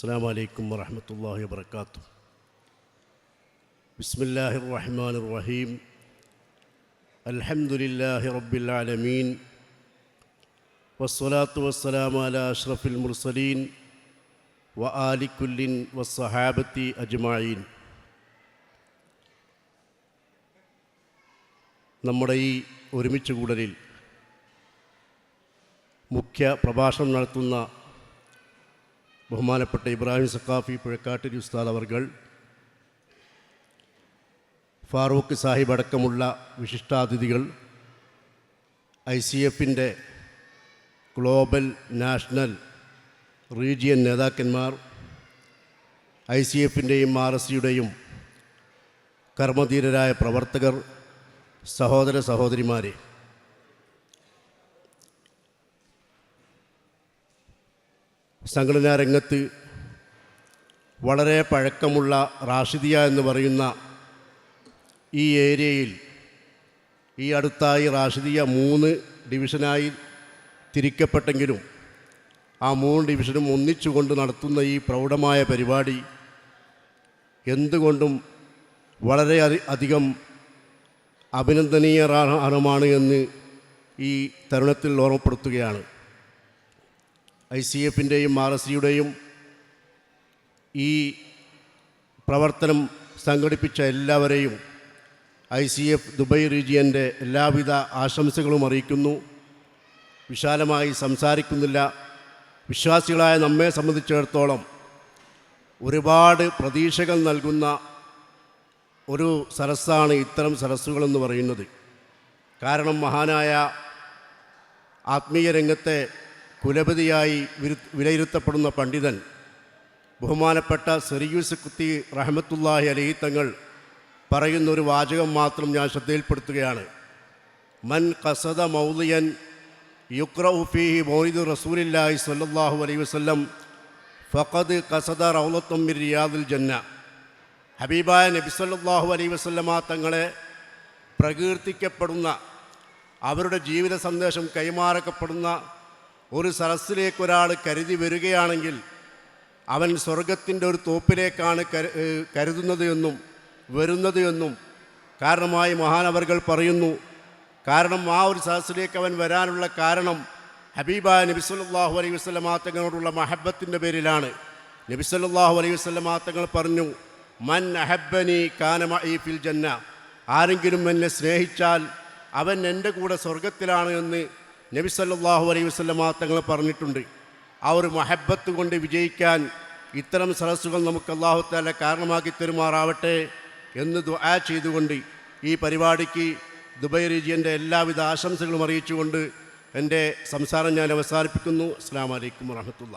السلام عليكم ورحمة الله وبركاته بسم الله الرحمن الرحيم الحمد لله رب العالمين والصلاة والسلام على أشرف المرسلين وآل كل والصحابة أجمعين നമ്മുടെ ഈ ഒരുമിച്ച് കൂടലിൽ മുഖ്യ പ്രഭാഷണം നടത്തുന്ന ബഹുമാനപ്പെട്ട ഇബ്രാഹിം സക്കാഫി പുഴക്കാട്ടിരി ഉസ്താദ് അവർകൾ ഫാറൂഖ് സാഹിബ് അടക്കമുള്ള വിശിഷ്ടാതിഥികൾ ഐ സി എഫിന്റെ ഗ്ലോബൽ നാഷണൽ റീജിയൻ നേതാക്കന്മാർ ഐ സി എഫിന്റെയും ആർ എസ് സിയുടെയും കർമ്മധീരരായ പ്രവർത്തകർ സഹോദര സഹോദരിമാരെ. സംഘടനാ രംഗത്ത് വളരെ പഴക്കമുള്ള റാഷിദിയ എന്ന് പറയുന്ന ഈ ഏരിയയിൽ ഈ അടുത്തായി റാഷിദിയ മൂന്ന് ഡിവിഷനായി തിരിക്കപ്പെട്ടെങ്കിലും ആ മൂന്ന് ഡിവിഷനും ഒന്നിച്ചുകൊണ്ട് നടത്തുന്ന ഈ പ്രൗഢമായ പരിപാടി എന്തുകൊണ്ടും വളരെ അധി- അധികം അഭിനന്ദനീയമാണ് എന്ന് ഈ തരുണത്തിൽ ഓർമ്മപ്പെടുത്തുകയാണ്. ഐ സി എഫിന്റെയും ആർ എസ് സിയുടെയും ഈ പ്രവർത്തനം സംഘടിപ്പിച്ച എല്ലാവരെയും ഐ സി എഫ് ദുബൈ റീജിയന്റെ എല്ലാവിധ ആശംസകളും അറിയിക്കുന്നു. വിശാലമായി സംസാരിക്കുന്നില്ല. വിശ്വാസികളായ നമ്മെ സംബന്ധിച്ചിടത്തോളം ഒരുപാട് പ്രതീക്ഷകൾ നൽകുന്ന ഒരു സരസ്സാണ് ഇത്തരം സരസ്സുകളെന്ന് പറയുന്നത്. കാരണം മഹാനായ ആത്മീയ രംഗത്തെ കുലപതിയായി വിലയിരുത്തപ്പെടുന്ന പണ്ഡിതൻ ബഹുമാനപ്പെട്ട സെറിയൂസ് കുത്തി റഹമത്തുല്ലാഹി അലഹി തങ്ങൾ പറയുന്ന ഒരു വാചകം മാത്രം ഞാൻ ശ്രദ്ധയിൽപ്പെടുത്തുകയാണ്. മൻ കസദ മൗലിയൻ യുക്രൌഫിഹി മൗലിദ് റസൂലില്ലാഹി സല്ലാഹു അലൈഹി വസ്ലം ഫഖദ് കസദ റൗലത്തും റിയാദുൽ ജന്ന. ഹബീബായ നബി സല്ലാഹു അലൈഹി വസല്ലമ തങ്ങളെ പ്രകീർത്തിക്കപ്പെടുന്ന അവരുടെ ജീവിത സന്ദേശം കൈമാറക്കപ്പെടുന്ന ഒരു സരസ്സിലേക്ക് ഒരാൾ കരുതി വരികയാണെങ്കിൽ അവൻ സ്വർഗത്തിന്റെ ഒരു തോപ്പിലേക്കാണ് കരുതുന്നത് എന്നും വരുന്നത് എന്നും കാരണമായി മഹാനവർകൾ പറയുന്നു. കാരണം ആ ഒരു സദസ്സിലേക്ക് അവൻ വരാനുള്ള കാരണം ഹബീബ നബിസ്വല്ലാഹു അലൈഹി വസ്ലമാ തങ്ങളോടുള്ള മഹബത്തിന്റെ പേരിലാണ്. നബിസ്വല്ലാഹു അലൈഹി വസ്ലമാ തങ്ങൾ പറഞ്ഞു മൻ അഹബനി കാനമ ഈ ഫിൽ ജന്ന. ആരെങ്കിലും എന്നെ സ്നേഹിച്ചാൽ അവൻ എന്റെ കൂടെ സ്വർഗത്തിലാണ് എന്ന് നബി സല്ലല്ലാഹു അലൈഹി തങ്ങൾ പറഞ്ഞിട്ടുണ്ട് ആ ഒരു മഹബത്ത് കൊണ്ട് വിജയിക്കാൻ ഇത്തരം സദസ്സുകൾ നമുക്ക് അള്ളാഹു താല കാരണമാക്കി തരുമാറാവട്ടെ എന്ന് ദുആ ചെയ്തുകൊണ്ട് ഈ പരിപാടിക്ക് ദുബൈ റീജിയന്റെ എല്ലാവിധ ആശംസകളും അറിയിച്ചുകൊണ്ട് എന്റെ സംസാരം ഞാൻ അവസാനിപ്പിക്കുന്നു. അസ്സാം വലൈക്കും വാഹമത്തുള്ള